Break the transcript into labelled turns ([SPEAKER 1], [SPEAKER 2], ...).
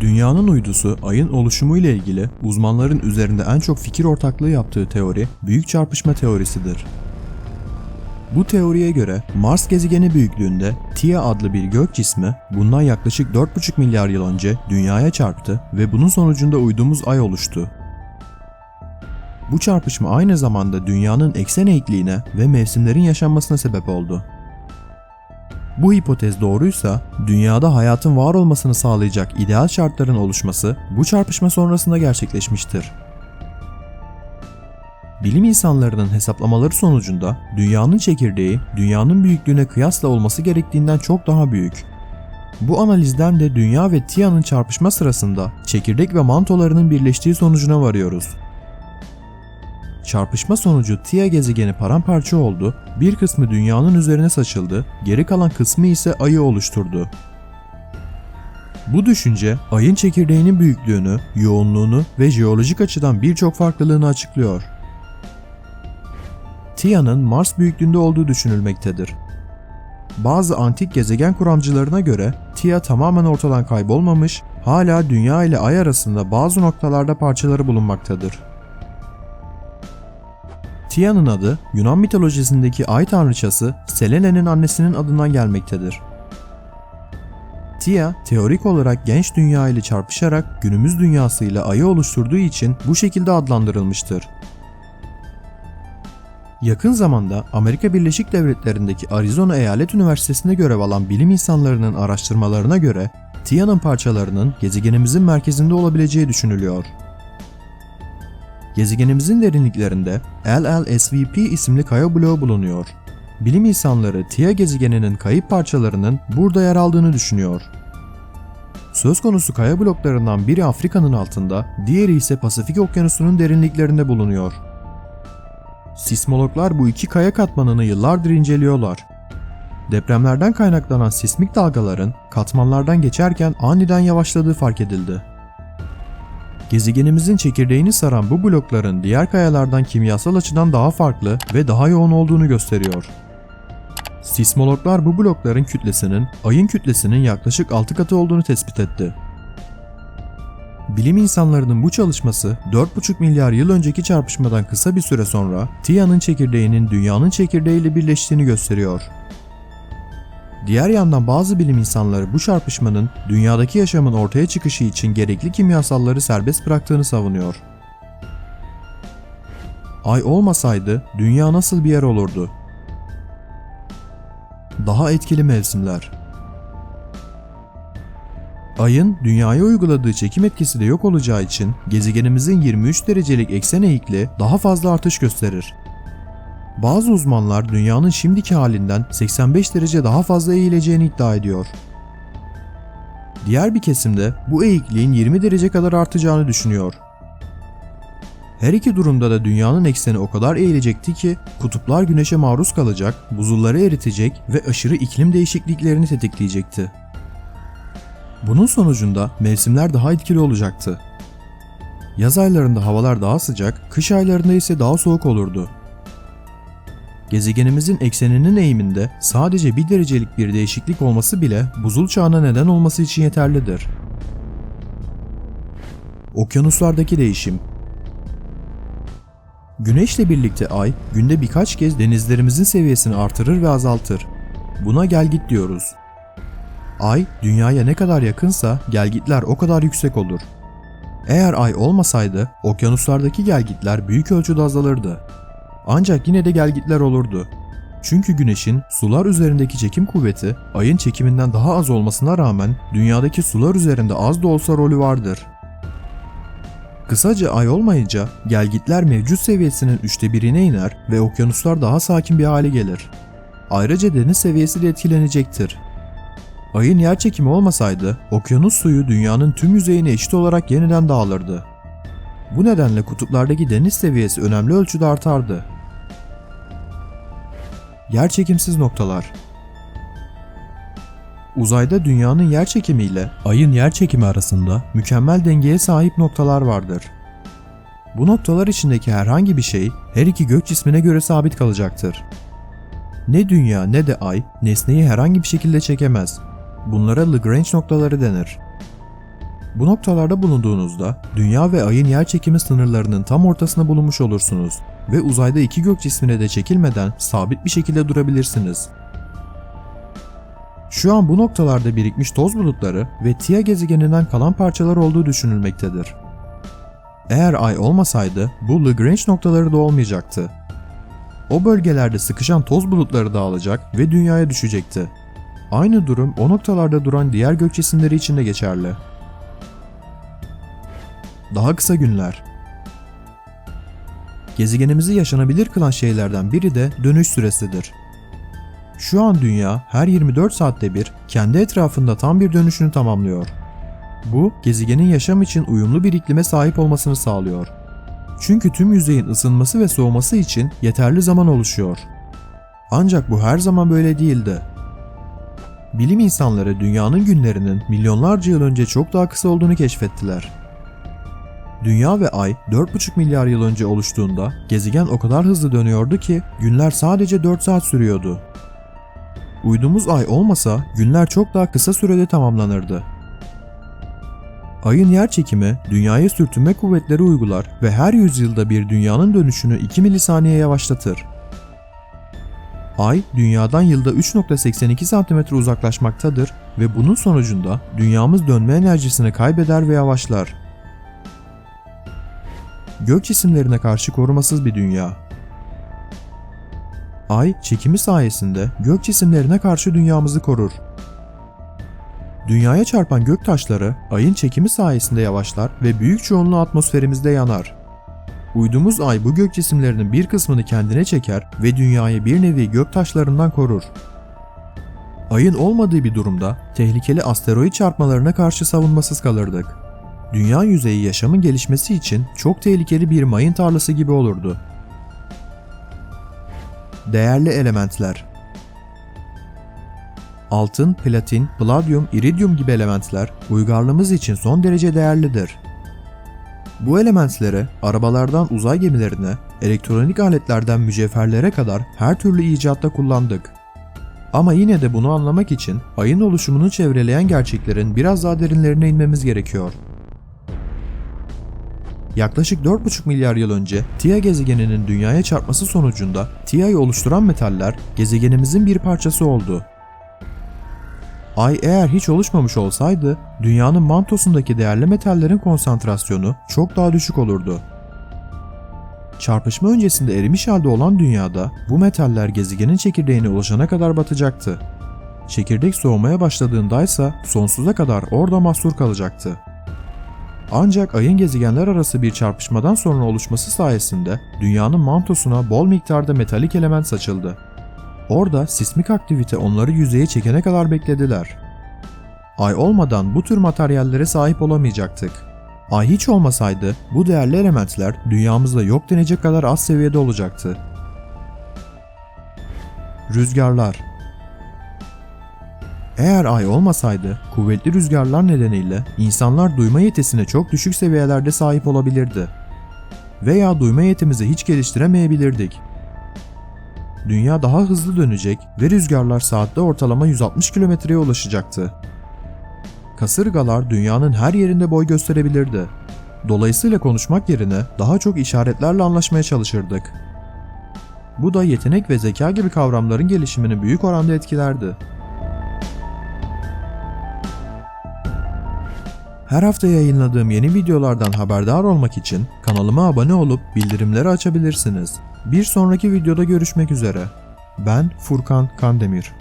[SPEAKER 1] Dünyanın uydusu ayın oluşumu ile ilgili uzmanların üzerinde en çok fikir ortaklığı yaptığı teori büyük çarpışma teorisidir. Bu teoriye göre Mars gezegeni büyüklüğünde Tia adlı bir gök cismi bundan yaklaşık 4,5 milyar yıl önce dünyaya çarptı ve bunun sonucunda uydumuz ay oluştu. Bu çarpışma aynı zamanda dünyanın eksen eğikliğine ve mevsimlerin yaşanmasına sebep oldu. Bu hipotez doğruysa, dünyada hayatın var olmasını sağlayacak ideal şartların oluşması bu çarpışma sonrasında gerçekleşmiştir. Bilim insanlarının hesaplamaları sonucunda dünyanın çekirdeği dünyanın büyüklüğüne kıyasla olması gerektiğinden çok daha büyük. Bu analizden de dünya ve Tia'nın çarpışma sırasında çekirdek ve mantolarının birleştiği sonucuna varıyoruz. Çarpışma sonucu Tia gezegeni paramparça oldu, bir kısmı dünyanın üzerine saçıldı, geri kalan kısmı ise ayı oluşturdu. Bu düşünce ayın çekirdeğinin büyüklüğünü, yoğunluğunu ve jeolojik açıdan birçok farklılığını açıklıyor. Tia'nın Mars büyüklüğünde olduğu düşünülmektedir. Bazı antik gezegen kuramcılarına göre Tia tamamen ortadan kaybolmamış, hala Dünya ile Ay arasında bazı noktalarda parçaları bulunmaktadır. Tia'nın adı Yunan mitolojisindeki ay tanrıçası Selene'nin annesinin adından gelmektedir. Tia, teorik olarak genç dünya ile çarpışarak günümüz dünyasıyla ayı oluşturduğu için bu şekilde adlandırılmıştır. Yakın zamanda Amerika Birleşik Devletleri'ndeki Arizona Eyalet Üniversitesi'nde görev alan bilim insanlarının araştırmalarına göre Tia'nın parçalarının gezegenimizin merkezinde olabileceği düşünülüyor. Gezegenimizin derinliklerinde LLSVP isimli kaya bloğu bulunuyor. Bilim insanları Tia gezegeninin kayıp parçalarının burada yer aldığını düşünüyor. Söz konusu kaya bloklarından biri Afrika'nın altında, diğeri ise Pasifik Okyanusu'nun derinliklerinde bulunuyor. Sismologlar bu iki kaya katmanını yıllardır inceliyorlar. Depremlerden kaynaklanan sismik dalgaların katmanlardan geçerken aniden yavaşladığı fark edildi. Gezegenimizin çekirdeğini saran bu blokların diğer kayalardan kimyasal açıdan daha farklı ve daha yoğun olduğunu gösteriyor. Sismologlar bu blokların kütlesinin ayın kütlesinin yaklaşık 6 katı olduğunu tespit etti. Bilim insanlarının bu çalışması 4,5 milyar yıl önceki çarpışmadan kısa bir süre sonra Tia'nın çekirdeğinin dünyanın çekirdeğiyle birleştiğini gösteriyor. Diğer yandan bazı bilim insanları bu çarpışmanın dünyadaki yaşamın ortaya çıkışı için gerekli kimyasalları serbest bıraktığını savunuyor. Ay olmasaydı dünya nasıl bir yer olurdu? Daha etkili mevsimler Ayın dünyaya uyguladığı çekim etkisi de yok olacağı için gezegenimizin 23 derecelik eksen eğikliği daha fazla artış gösterir. Bazı uzmanlar dünyanın şimdiki halinden 85 derece daha fazla eğileceğini iddia ediyor. Diğer bir kesimde bu eğikliğin 20 derece kadar artacağını düşünüyor. Her iki durumda da dünyanın ekseni o kadar eğilecekti ki kutuplar güneşe maruz kalacak, buzulları eritecek ve aşırı iklim değişikliklerini tetikleyecekti. Bunun sonucunda mevsimler daha etkili olacaktı. Yaz aylarında havalar daha sıcak, kış aylarında ise daha soğuk olurdu. Gezegenimizin ekseninin eğiminde sadece bir derecelik bir değişiklik olması bile buzul çağına neden olması için yeterlidir. Okyanuslardaki değişim Güneşle birlikte ay günde birkaç kez denizlerimizin seviyesini artırır ve azaltır. Buna gelgit diyoruz. Ay dünyaya ne kadar yakınsa gelgitler o kadar yüksek olur. Eğer ay olmasaydı okyanuslardaki gelgitler büyük ölçüde azalırdı. Ancak yine de gelgitler olurdu. Çünkü güneşin sular üzerindeki çekim kuvveti ayın çekiminden daha az olmasına rağmen dünyadaki sular üzerinde az da olsa rolü vardır. Kısaca ay olmayınca gelgitler mevcut seviyesinin üçte birine iner ve okyanuslar daha sakin bir hale gelir. Ayrıca deniz seviyesi de etkilenecektir. Ayın yer çekimi olmasaydı okyanus suyu dünyanın tüm yüzeyine eşit olarak yeniden dağılırdı. Bu nedenle kutuplardaki deniz seviyesi önemli ölçüde artardı. Yerçekimsiz noktalar Uzayda dünyanın yer çekimi ile ayın yer çekimi arasında mükemmel dengeye sahip noktalar vardır. Bu noktalar içindeki herhangi bir şey her iki gök cismine göre sabit kalacaktır. Ne dünya ne de ay nesneyi herhangi bir şekilde çekemez. Bunlara Lagrange noktaları denir. Bu noktalarda bulunduğunuzda Dünya ve Ay'ın yer çekimi sınırlarının tam ortasına bulunmuş olursunuz ve uzayda iki gök cismine de çekilmeden sabit bir şekilde durabilirsiniz. Şu an bu noktalarda birikmiş toz bulutları ve Tia gezegeninden kalan parçalar olduğu düşünülmektedir. Eğer Ay olmasaydı bu Lagrange noktaları da olmayacaktı. O bölgelerde sıkışan toz bulutları dağılacak ve dünyaya düşecekti. Aynı durum o noktalarda duran diğer gök cisimleri için de geçerli. Daha kısa günler. Gezegenimizi yaşanabilir kılan şeylerden biri de dönüş süresidir. Şu an dünya her 24 saatte bir kendi etrafında tam bir dönüşünü tamamlıyor. Bu, gezegenin yaşam için uyumlu bir iklime sahip olmasını sağlıyor. Çünkü tüm yüzeyin ısınması ve soğuması için yeterli zaman oluşuyor. Ancak bu her zaman böyle değildi. Bilim insanları dünyanın günlerinin milyonlarca yıl önce çok daha kısa olduğunu keşfettiler. Dünya ve Ay 4,5 milyar yıl önce oluştuğunda gezegen o kadar hızlı dönüyordu ki günler sadece 4 saat sürüyordu. Uydumuz Ay olmasa günler çok daha kısa sürede tamamlanırdı. Ayın yer çekimi dünyaya sürtünme kuvvetleri uygular ve her yüzyılda bir dünyanın dönüşünü 2 milisaniye yavaşlatır. Ay, dünyadan yılda 3.82 cm uzaklaşmaktadır ve bunun sonucunda dünyamız dönme enerjisini kaybeder ve yavaşlar. Gök cisimlerine karşı korumasız bir dünya. Ay, çekimi sayesinde gök cisimlerine karşı dünyamızı korur. Dünyaya çarpan gök taşları ayın çekimi sayesinde yavaşlar ve büyük çoğunluğu atmosferimizde yanar. Uydumuz ay bu gök cisimlerinin bir kısmını kendine çeker ve dünyayı bir nevi gök taşlarından korur. Ayın olmadığı bir durumda tehlikeli asteroid çarpmalarına karşı savunmasız kalırdık. Dünya yüzeyi yaşamın gelişmesi için çok tehlikeli bir mayın tarlası gibi olurdu. Değerli elementler Altın, platin, paladyum, iridyum gibi elementler uygarlığımız için son derece değerlidir. Bu elementleri arabalardan uzay gemilerine, elektronik aletlerden mücevherlere kadar her türlü icatta kullandık. Ama yine de bunu anlamak için ayın oluşumunu çevreleyen gerçeklerin biraz daha derinlerine inmemiz gerekiyor. Yaklaşık 4,5 milyar yıl önce Tia gezegeninin dünyaya çarpması sonucunda Tia'yı oluşturan metaller gezegenimizin bir parçası oldu. Ay eğer hiç oluşmamış olsaydı, dünyanın mantosundaki değerli metallerin konsantrasyonu çok daha düşük olurdu. Çarpışma öncesinde erimiş halde olan dünyada bu metaller gezegenin çekirdeğine ulaşana kadar batacaktı. Çekirdek soğumaya başladığında ise sonsuza kadar orada mahsur kalacaktı. Ancak ayın gezegenler arası bir çarpışmadan sonra oluşması sayesinde dünyanın mantosuna bol miktarda metalik element saçıldı. Orada sismik aktivite onları yüzeye çekene kadar beklediler. Ay olmadan bu tür materyallere sahip olamayacaktık. Ay hiç olmasaydı bu değerli elementler dünyamızda yok denecek kadar az seviyede olacaktı. Rüzgarlar Eğer ay olmasaydı kuvvetli rüzgarlar nedeniyle insanlar duyma yetisine çok düşük seviyelerde sahip olabilirdi. Veya duyma yetimizi hiç geliştiremeyebilirdik. Dünya daha hızlı dönecek ve rüzgarlar saatte ortalama 160 kilometreye ulaşacaktı. Kasırgalar dünyanın her yerinde boy gösterebilirdi. Dolayısıyla konuşmak yerine daha çok işaretlerle anlaşmaya çalışırdık. Bu da yetenek ve zeka gibi kavramların gelişimini büyük oranda etkilerdi. Her hafta yayınladığım yeni videolardan haberdar olmak için kanalıma abone olup bildirimleri açabilirsiniz. Bir sonraki videoda görüşmek üzere. Ben Furkan Kandemir.